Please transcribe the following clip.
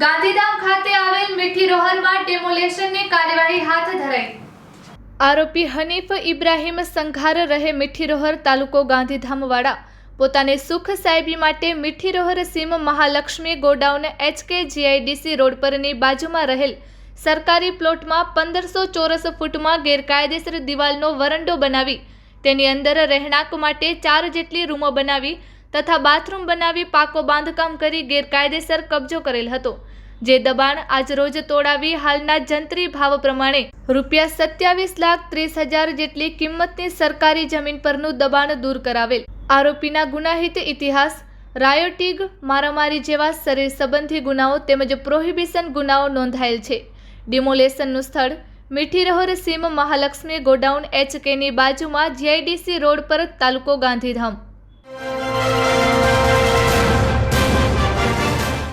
ગાંધીધામ ખાતે આવેલ મીઠી રોહરમાં ડેમોલેશનની કાર્યવાહી હાથ ધરાઈ. આરોપી હનીફ ઇબ્રાહીમ સંઘાર રહે મીઠી રોહર તાલુકો ગાંધીધામવાળા પોતાને સુખ સાહેબી માટે મીઠી રોહર સીમ Mahalakshmi godown HK GIDC road પરની બાજુમાં રહેલ સરકારી પ્લોટમાં પંદરસો ચોરસ ફૂટમાં ગેરકાયદેસર દિવાલનો વરંડો બનાવી. તેની અંદર રહેણાંક માટે ચાર જેટલી રૂમો બનાવી તથા બાથરૂમ બનાવી પાકો બાંધકામ કરી ગેરકાયદેસર કબજો કરેલ હતો. જે દબાણ આજરોજ તોડાવી હાલના જંત્રી ભાવ પ્રમાણે રૂપિયા સત્યાવીસ લાખ ત્રીસ હજાર જેટલી કિંમતની સરકારી જમીન પરનું દબાણ દૂર કરાવેલ. આરોપીના ગુનાહિત ઇતિહાસ, રાયોટિગ, મારામારી જેવા શરીર સંબંધી ગુનાઓ તેમજ પ્રોહિબિશન ગુનાઓ નોંધાયેલ છે. ડિમોલેશનનું સ્થળ, મીઠીરહોર સીમ મહાલક્ષ્મી ગોડાઉન એચકેની બાજુમાં જીઆઈડીસી રોડ પર તાલુકો ગાંધીધામ.